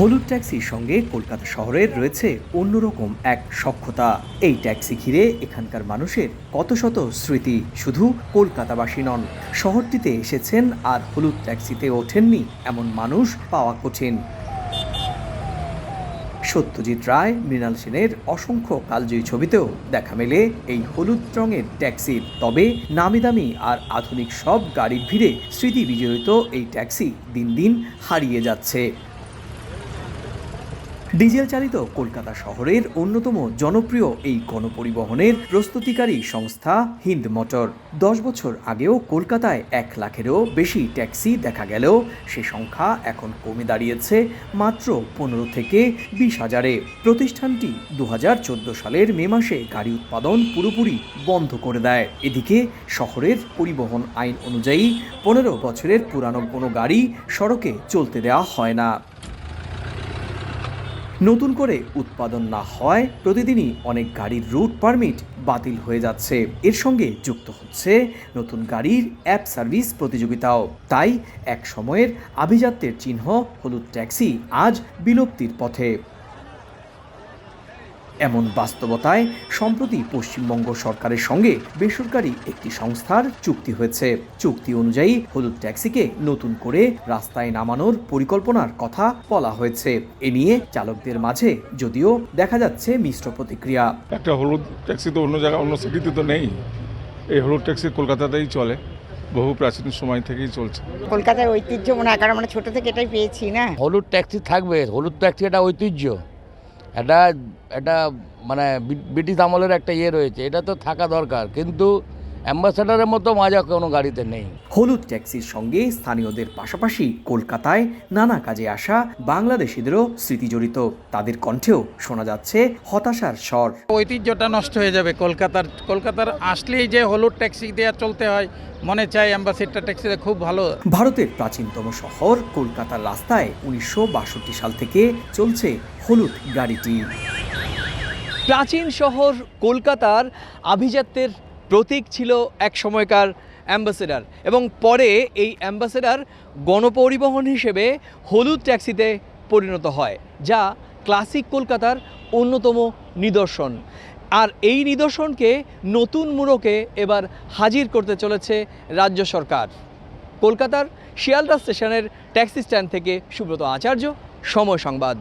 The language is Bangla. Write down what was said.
হলুদ ট্যাক্সির সঙ্গে কলকাতা শহরের রয়েছে অন্যরকম এক সক্ষতা। এই ট্যাক্সি ঘিরে এখানকার মানুষের কত শত স্মৃতি শুধু কলকাতাবাসী নন, শহরটিতে এসেছেন আর হলুদ ট্যাক্সিতে ওঠেননি এমন মানুষ পাওয়া কঠিন। সত্যজিৎ রায়, মৃণাল সেনের অসংখ্য কালজয়ী ছবিতেও দেখা মেলে এই হলুদ রঙের ট্যাক্সির। তবে নামি দামি আর আধুনিক সব গাড়ির ভিড়ে স্মৃতি বিজড়িত এই ট্যাক্সি দিন দিন হারিয়ে যাচ্ছে। ডিজেল চালিত কলকাতা শহরের অন্যতম জনপ্রিয় এই গণপরিবহনের প্রস্তুতিকারী সংস্থা হিন্দ মোটর। দশ বছর আগেও কলকাতায় এক লাখেরও বেশি ট্যাক্সি দেখা গেলেও সে সংখ্যা এখন কমে দাঁড়িয়েছে মাত্র পনেরো থেকে বিশ হাজারে। প্রতিষ্ঠানটি দু হাজার চোদ্দ সালের মে মাসে গাড়ি উৎপাদন পুরোপুরি বন্ধ করে দেয়। এদিকে শহরের পরিবহন আইন অনুযায়ী পনেরো বছরের পুরানো কোনো গাড়ি সড়কে চলতে দেওয়া হয় না। নতুন করে উৎপাদন না হয়, প্রতিদিনই অনেক গাড়ির রুট পারমিট বাতিল হয়ে যাচ্ছে। এর সঙ্গে যুক্ত হচ্ছে নতুন গাড়ির অ্যাপ সার্ভিস প্রতিযোগিতাও। তাই এক সময়ের আভিজাত্যের চিহ্ন হলুদ ট্যাক্সি আজ বিলুপ্তির পথে। এমন বাস্তবতায় সম্প্রতি পশ্চিমবঙ্গ সরকারের সঙ্গে বেসরকারি একটি সংস্থার চুক্তি হয়েছে। চুক্তি অনুযায়ী হলুদ ট্যাক্সিকে নতুন করে রাস্তায় নামানোর পরিকল্পনার কথা বলা হয়েছে। এ নিয়ে চালকদের মাঝে যদিও দেখা যাচ্ছে মিশ্র প্রতিক্রিয়া। একটা হলুদ ট্যাক্সি তো অন্য জায়গায় অন্য সিটিতে তো নেই। এই হলুদ ট্যাক্সি কলকাতাতেই চলে বহু প্রাচীন সময় থেকেই চলছে। কলকাতার ঐতিহ্য মনে হয় কারণ আমরা ছোটো থেকে এটাই পেয়েছি না? হলুদ ট্যাক্সি থাকবে হলুদ ট্যাক্সি একটা ঐতিহ্য। এটা এটা মানে ব্রিটিশ আমলের একটা ইয়ে রয়েছে এটা তো থাকা দরকার। কিন্তু অ্যাম্বাসেডারের মতো মজা কোনো গাড়িতে নেই। হলুদ ট্যাক্সির সঙ্গে স্থানীয়দের পাশাপাশি কলকাতায় নানা কাজে আসা বাংলাদেশিদেরও স্মৃতি জড়িত। তাদের কণ্ঠেও শোনা যাচ্ছে হতাশার স্বর। ঐতিহ্যটা নষ্ট হয়ে যাবে কলকাতার কলকাতার আসলেই যে হলুদ ট্যাক্সি দেওয়া চলতে হয় মনে চাই অ্যাম্বাসিডার ট্যাক্সিতে খুব ভালো। ভারতের প্রাচীনতম শহর কলকাতার রাস্তায় উনিশশো বাষট্টি সাল থেকে চলছে হলুদ গাড়িটি। প্রাচীন শহর কলকাতার আভিজাত্যের প্রতীক ছিল এক সময়কার অ্যাম্বাসেডার এবং পরে এই অ্যাম্বাসেডার গণপরিবহন হিসেবে হলুদ ট্যাক্সিতে পরিণত হয়, যা ক্লাসিক কলকাতার অন্যতম নিদর্শন। আর এই নিদর্শনকে নতুন মুড়োকে এবার হাজির করতে চলেছে রাজ্য সরকার। কলকাতার শিয়ালদা স্টেশনের ট্যাক্সি স্ট্যান্ড থেকে সুব্রত আচার্য, সময় সংবাদ।